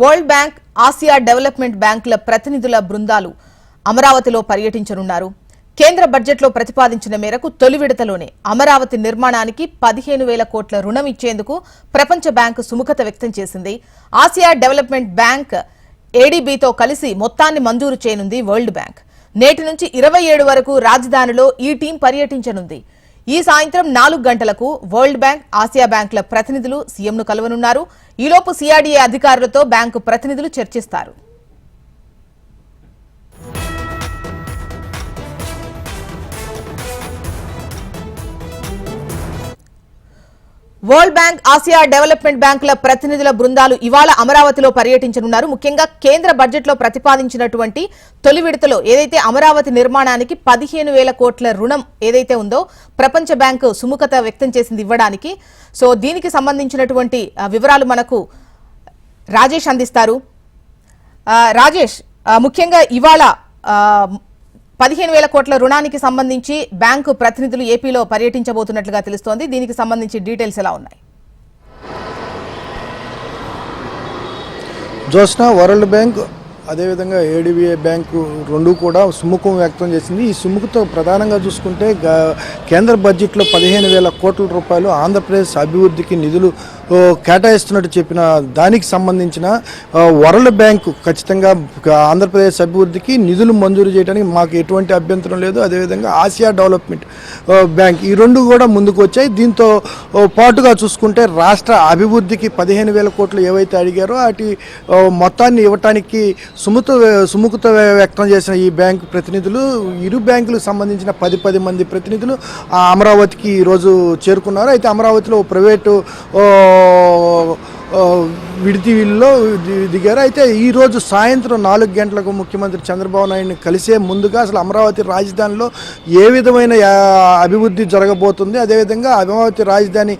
World bank Asia development బ్యాంకుల ప్రతినిధుల బృందాలు అమరావతిలో పర్యటించనున్నారు. కేంద్ర బడ్జెట్లో ప్రతిపాదించిన మేరకు తొలి విడతలోనే అమరావతి నిర్మాణానికి పదిహేను వేల కోట్ల రుణం ఇచ్చేందుకు ప్రపంచ బ్యాంకు సుముఖత వ్యక్తం చేసింది. ఆసియా డెవలప్మెంట్ బ్యాంక్ ఏడీబీతో కలిసి మొత్తాన్ని మంజూరు చేయనుంది వరల్డ్ బ్యాంక్. నేటి నుంచి ఇరవై ఏడు వరకు రాజధానిలో ఈ టీం పర్యటించనుంది. ఈ సాయంత్రం నాలుగు గంటలకు వరల్డ్ బ్యాంక్ ఆసియా బ్యాంకుల ప్రతినిధులు సీఎంను కలవనున్నారు. ఈలోపు సిఆర్డీఏ అధికారులతో బ్యాంకు ప్రతినిధులు చర్చిస్తారు. వరల్డ్ బ్యాంక్ ఆసియా డెవలప్మెంట్ బ్యాంకుల ప్రతినిధుల బృందాలు ఇవాళ అమరావతిలో పర్యటించనున్నారు. ముఖ్యంగా కేంద్ర బడ్జెట్లో ప్రతిపాదించినటువంటి తొలి విడతలో ఏదైతే అమరావతి నిర్మాణానికి పదిహేను వేల కోట్ల రుణం ఏదైతే ఉందో ప్రపంచ బ్యాంకు సుముఖత వ్యక్తం చేసింది ఇవ్వడానికి. సో దీనికి సంబంధించినటువంటి వివరాలు మనకు రాజేష్ అందిస్తారు. రాజేష్ ముఖ్యంగా ఇవాళ పదిహేను వేల కోట్ల రుణానికి సంబంధించి బ్యాంకు ప్రతినిధులు ఏపీలో పర్యటించబోతున్నట్లుగా తెలుస్తోంది. దీనికి సంబంధించి డీటెయిల్స్ ఎలా ఉన్నాయి? జోస్నా వరల్డ్ బ్యాంక్ అదేవిధంగా ఏడిబిఐ బ్యాంకు రెండు కూడా సుముఖం వ్యక్తం చేసింది. ఈ సుముఖతో ప్రధానంగా చూసుకుంటే కేంద్ర బడ్జెట్లో పదిహేను వేల కోట్ల రూపాయలు ఆంధ్రప్రదేశ్ అభివృద్ధికి నిధులు కేటాయిస్తున్నట్టు చెప్పిన దానికి సంబంధించిన వరల్డ్ బ్యాంకు ఖచ్చితంగా ఆంధ్రప్రదేశ్ అభివృద్ధికి నిధులు మంజూరు చేయడానికి మాకు ఎటువంటి అభ్యంతరం లేదు. అదేవిధంగా ఆసియా డెవలప్మెంట్ బ్యాంక్ ఈ రెండు కూడా ముందుకు వచ్చాయి. దీంతో పాటుగా చూసుకుంటే రాష్ట్ర అభివృద్ధికి పదిహేను వేల కోట్లు ఏవైతే అడిగారో వాటి మొత్తాన్ని ఇవ్వటానికి సుముత సుముఖత వ్యక్తం చేసిన ఈ బ్యాంకు ప్రతినిధులు ఇరు బ్యాంకులకు సంబంధించిన పది పది మంది ప్రతినిధులు ఆ అమరావతికి ఈరోజు చేరుకున్నారు. అయితే అమరావతిలో ప్రైవేటు 哦哦 విడిది దిగారు. అయితే ఈరోజు సాయంత్రం నాలుగు గంటలకు ముఖ్యమంత్రి చంద్రబాబు నాయుడిని కలిసే ముందుగా అసలు అమరావతి రాజధానిలో ఏ విధమైన అభివృద్ధి జరగబోతుంది? అదేవిధంగా అమరావతి రాజధాని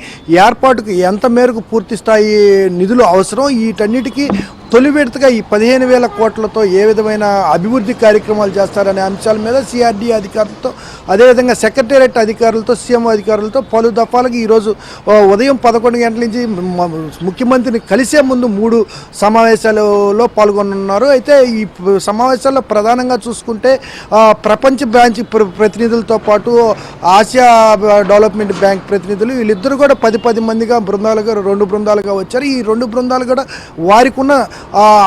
ఏర్పాటుకు ఎంత మేరకు పూర్తి స్థాయి నిధులు అవసరం? వీటన్నిటికీ తొలి విడతగా ఈ పదిహేను వేల కోట్లతో ఏ విధమైన అభివృద్ధి కార్యక్రమాలు చేస్తారనే అంశాల మీద సిఆర్డి అధికారులతో అదేవిధంగా సెక్రటేరియట్ అధికారులతో సీఎం అధికారులతో పలు దఫాలకు ఈరోజు ఉదయం పదకొండు గంటల నుంచి ముఖ్యమంత్రిని కలిసే ముందు మూడు సమావేశాలలో పాల్గొనున్నారు అయితే ఈ సమావేశాల్లో ప్రధానంగా చూసుకుంటే ప్రపంచ బ్యాంక్ ప్ర- ప్రతినిధులతో పాటు ఆసియా డెవలప్మెంట్ బ్యాంక్ ప్రతినిధులు వీళ్ళిద్దరూ కూడా పది పది మందిగా బృందాలుగా రెండు బృందాలుగా వచ్చారు. ఈ రెండు బృందాలు కూడా వారికి ఉన్న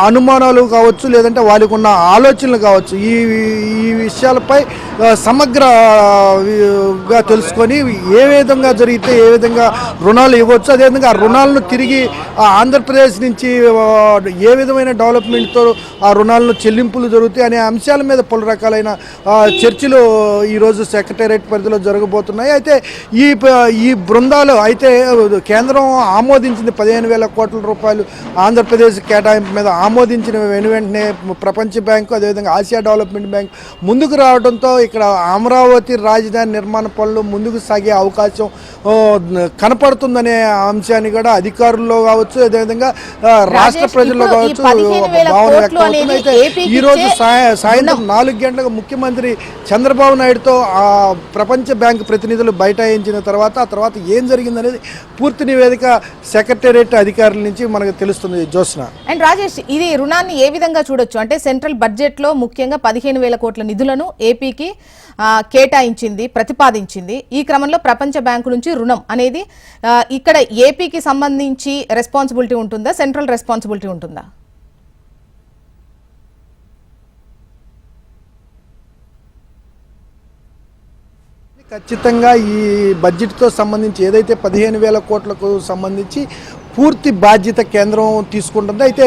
అనుమానాలు కావచ్చు లేదంటే వారికి ఉన్న ఆలోచనలు కావచ్చు. ఈ ఈ విషయాలపై సమగ్రగా తెలుసుకొని ఏ విధంగా జరిగితే ఏ విధంగా రుణాలు ఇవ్వచ్చు అదేవిధంగా ఆ రుణాలను తిరిగి ఆంధ్రప్రదేశ్ ఆంధ్రప్రదేశ్ నుంచి ఏ విధమైన డెవలప్మెంట్తో ఆ రుణాలను చెల్లింపులు జరుగుతాయి అనే అంశాల మీద పలు రకాలైన చర్చలు ఈరోజు సెక్రటేరియట్ పరిధిలో జరగబోతున్నాయి. అయితే ఈ ఈ బృందాలు అయితే కేంద్రం ఆమోదించింది పదిహేను వేల కోట్ల రూపాయలు ఆంధ్రప్రదేశ్ కేటాయింపు మీద ఆమోదించిన వెను వెంటనే ప్రపంచ బ్యాంకు అదేవిధంగా ఆసియా డెవలప్మెంట్ బ్యాంక్ ముందుకు రావడంతో ఇక్కడ అమరావతి రాజధాని నిర్మాణ పనులు ముందుకు సాగే అవకాశం కనపడుతుందనే అంశాన్ని కూడా అధికారుల్లో కావచ్చు అదేవిధంగా రాష్ట్ర ప్రజల్లో కావచ్చు 15,000 భావన ఈ రోజు సాయంత్రం నాలుగు గంటలకు ముఖ్యమంత్రి చంద్రబాబు నాయుడుతో ఆ ప్రపంచ బ్యాంక్ ప్రతినిధులు బైఠాయించిన తర్వాత ఆ తర్వాత ఏం జరిగిందనేది పూర్తి నివేదిక సెక్రటేరియట్ అధికారుల నుంచి మనకు తెలుస్తుంది. జోస్న అండ్ రాజేష్ ఇది రుణాన్ని ఏ విధంగా చూడొచ్చు? అంటే సెంట్రల్ బడ్జెట్లో ముఖ్యంగా పదిహేను వేల కోట్ల నిధులను ఏపీకి కేటాయించింది ప్రతిపాదించింది. ఈ క్రమంలో ప్రపంచ బ్యాంకు నుంచి రుణం అనేది ఇక్కడ ఏపీకి సంబంధించి రెస్పాన్సిబిలిటీ ఉంటుందా? సెంట్రల్ రెస్పాన్సిబిలిటీ ఉంటుందా? ఖచ్చితంగా ఈ బడ్జెట్తో సంబంధించి ఏదైతే పదిహేను వేల కోట్లకు సంబంధించి పూర్తి బాధ్యత కేంద్రం తీసుకుంటుంది. అయితే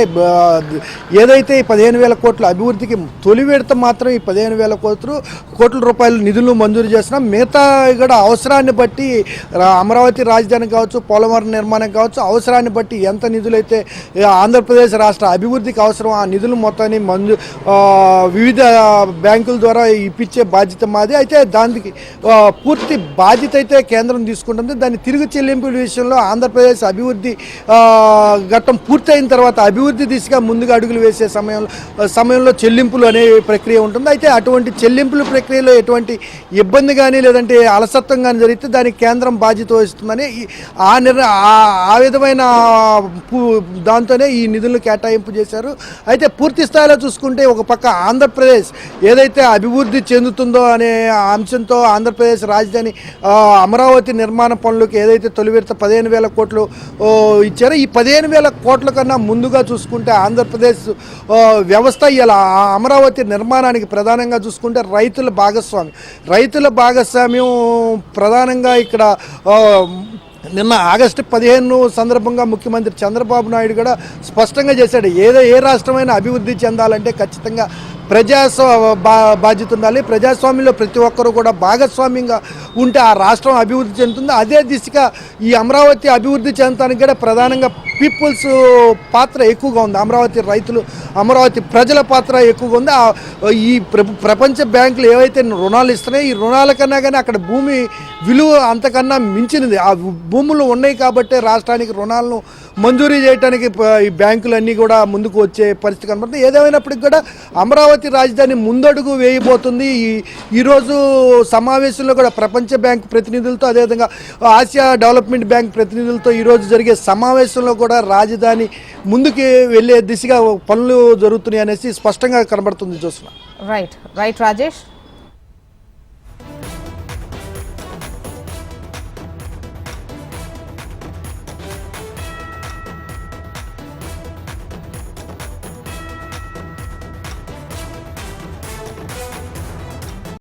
ఏదైతే ఈ పదిహేను వేల కోట్ల అభివృద్ధికి తొలి విడత మాత్రం ఈ పదిహేను వేల కోట్లు కోట్ల రూపాయలు నిధులు మంజూరు చేసినా మిగతా కూడా అవసరాన్ని బట్టి అమరావతి రాజధాని కావచ్చు పోలవరం నిర్మాణం కావచ్చు అవసరాన్ని బట్టి ఎంత నిధులైతే ఆంధ్రప్రదేశ్ రాష్ట్ర అభివృద్ధికి అవసరం ఆ నిధులు మొత్తాన్ని మంజూ వివిధ బ్యాంకుల ద్వారా ఇప్పించే బాధ్యత మాది. అయితే దానికి పూర్తి బాధ్యత అయితే కేంద్రం తీసుకుంటుంది. దాన్ని తిరిగి చెల్లింపుల విషయంలో ఆంధ్రప్రదేశ్ అభివృద్ధి ఘట్టం పూర్తయిన తర్వాత అభివృద్ధి దిశగా ముందుగా అడుగులు వేసే సమయంలో సమయంలో చెల్లింపులు అనే ప్రక్రియ ఉంటుంది. అయితే అటువంటి చెల్లింపుల ప్రక్రియలో ఎటువంటి ఇబ్బంది కానీ లేదంటే అలసత్వం కానీ జరిగితే దానికి కేంద్రం బాధ్యత వహిస్తుందని ఆ నిర్ ఆ- విధమైన దాంతోనే ఈ నిధులను కేటాయింపు చేశారు. అయితే పూర్తి స్థాయిలో చూసుకుంటే ఒక పక్క ఆంధ్రప్రదేశ్ ఏదైతే అభివృద్ధి చెందుతుందో అనే అంశంతో ఆంధ్రప్రదేశ్ రాజధాని అమరావతి నిర్మాణ పనులకు ఏదైతే తొలి విడత పదిహేను వేల కోట్లు ఇచ్చారు. ఈ పదిహేను వేల కోట్ల కన్నా ముందుగా చూసుకుంటే ఆంధ్రప్రదేశ్ వ్యవస్థ ఇలా ఆ అమరావతి నిర్మాణానికి ప్రధానంగా చూసుకుంటే రైతుల భాగస్వామ్యం రైతుల భాగస్వామ్యం ప్రధానంగా ఇక్కడ నిన్న ఆగస్టు పదిహేను సందర్భంగా ముఖ్యమంత్రి చంద్రబాబు నాయుడు కూడా స్పష్టంగా చేశాడు. ఏదో ఏ రాష్ట్రమైనా అభివృద్ధి చెందాలంటే ఖచ్చితంగా ప్రజాస్వా బా బాధ్యత ఉండాలి. ప్రజాస్వామ్యంలో ప్రతి ఒక్కరూ కూడా భాగస్వామ్యంగా ఉంటే ఆ రాష్ట్రం అభివృద్ధి చెందుతుంది. అదే దిశగా ఈ అమరావతి అభివృద్ధి చెందడానికి కూడా ప్రధానంగా పీపుల్స్ పాత్ర ఎక్కువగా ఉంది. అమరావతి రైతులు అమరావతి ప్రజల పాత్ర ఎక్కువగా ఉంది. ఈ ప్ర- ప్రపంచ బ్యాంకులు ఏవైతే రుణాలు ఇస్తున్నాయో ఈ రుణాల కన్నా కానీ అక్కడ భూమి విలువ అంతకన్నా మించినది. ఆ భూములు ఉన్నాయి కాబట్టే రాష్ట్రానికి రుణాలను మంజూరీ చేయడానికి ఈ బ్యాంకులన్నీ కూడా ముందుకు వచ్చే పరిస్థితి కనబడుతుంది. ఏదేమైనప్పటికీ కూడా అమరావతి రాజధాని ముందడుగు వేయబోతుంది. ఈ ఈరోజు సమావేశంలో కూడా ప్రపంచ బ్యాంక్ ప్రతినిధులతో అదేవిధంగా ఆసియా డెవలప్మెంట్ బ్యాంక్ ప్రతినిధులతో ఈరోజు జరిగే సమావేశంలో కూడా రాజధాని ముందుకు వెళ్ళే దిశగా పనులు జరుగుతున్నాయి అనేసి స్పష్టంగా కనబడుతుంది. చూసిన రైట్ రైట్ రాజేష్